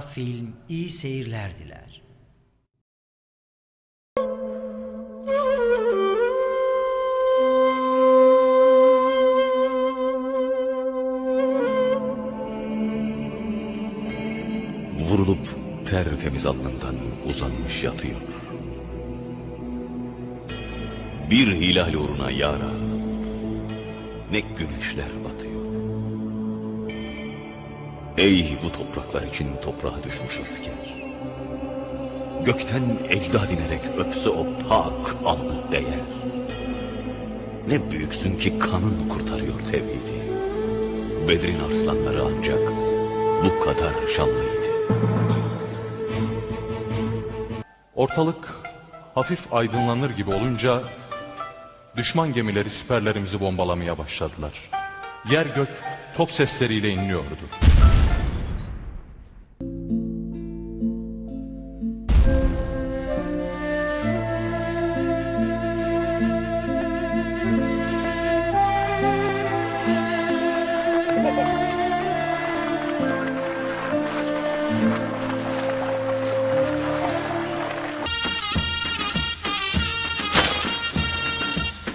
film iyi seyirler diler. Vurulup tertemiz alnından uzanmış yatıyor. Bir hilal uğruna yara, ne güneşler batıyor. Ey bu topraklar için toprağa düşmüş asker. Gökten ecdad inerek öpse o pak alnı değer. Ne büyüksün ki kanın kurtarıyor tevhidi. Bedrin arslanları ancak bu kadar şanlıydı. Ortalık hafif aydınlanır gibi olunca düşman gemileri siperlerimizi bombalamaya başladılar. Yer gök top sesleriyle inliyordu.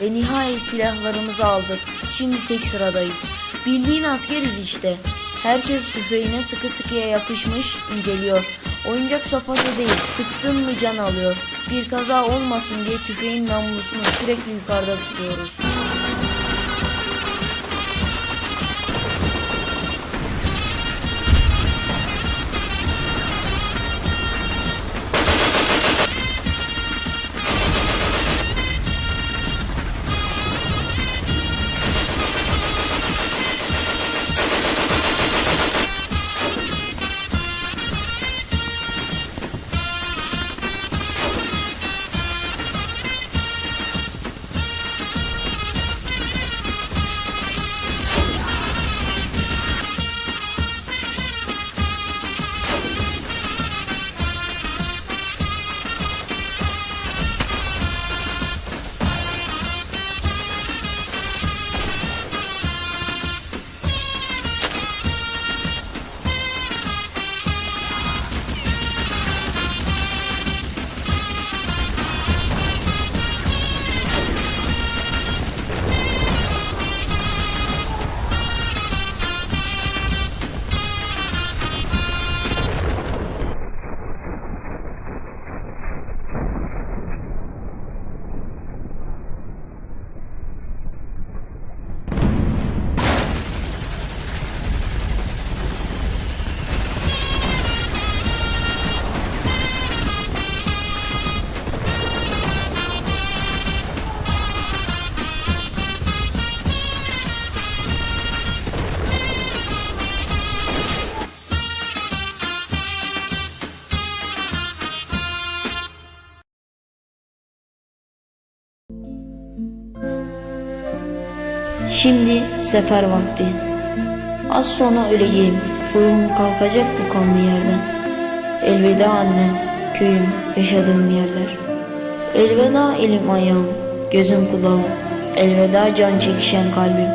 Ve nihayet silahlarımızı aldık. Şimdi tek sıradayız. Bildiğin askeriz işte. Herkes tüfeğine sıkı sıkıya yapışmış, inceliyor. Oyuncak sopası değil, sıktın mı can alıyor. Bir kaza olmasın diye tüfeğin namlusunu sürekli yukarıda tutuyoruz. Şimdi sefer vakti. Az sonra öleceğim. Ruhum kalkacak bu kanlı yerden. Elveda annem, köyüm, yaşadığım yerler. Elveda elim ayağım, gözüm kulağım. Elveda can çekişen kalbim.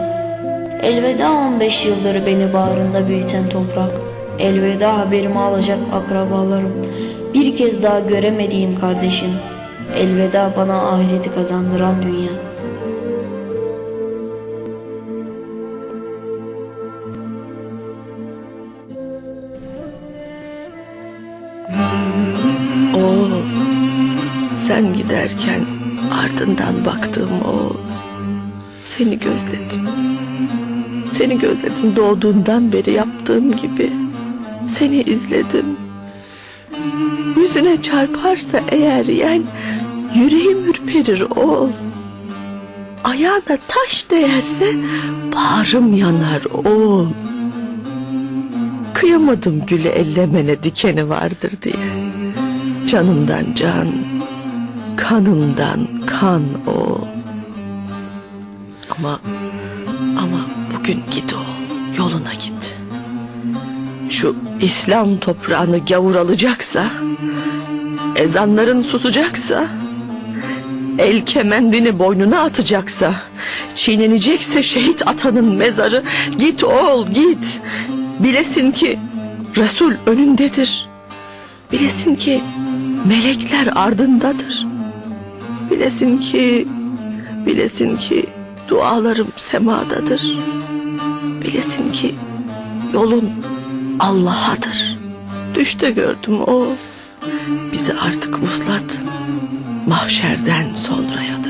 Elveda 15 yıldır beni bağrında büyüten toprak. Elveda haberimi alacak akrabalarım. Bir kez daha göremediğim kardeşim. Elveda bana ahireti kazandıran dünya. Sen giderken ardından baktığım oğul, seni gözledim. Seni gözledim doğduğundan beri yaptığım gibi. Seni izledim. Yüzüne çarparsa eğer yen, yüreğim ürperir oğul. Ayağına taş değerse bağrım yanar oğul. Kıyamadım gülü ellemene dikeni vardır diye. Canımdan can, kanımdan kan o. Ama, ama bugün git o, yoluna git. Şu İslam toprağını gavur alacaksa, ezanların susacaksa, el kemendini boynuna atacaksa, çiğnenecekse şehit atanın mezarı, git oğul git. Bilesin ki Resul önündedir. Bilesin ki melekler ardındadır. Bilesin ki, bilesin ki dualarım semadadır. Bilesin ki yolun Allah'adır. Düşte gördüm o bizi artık vuslat mahşerden sonraya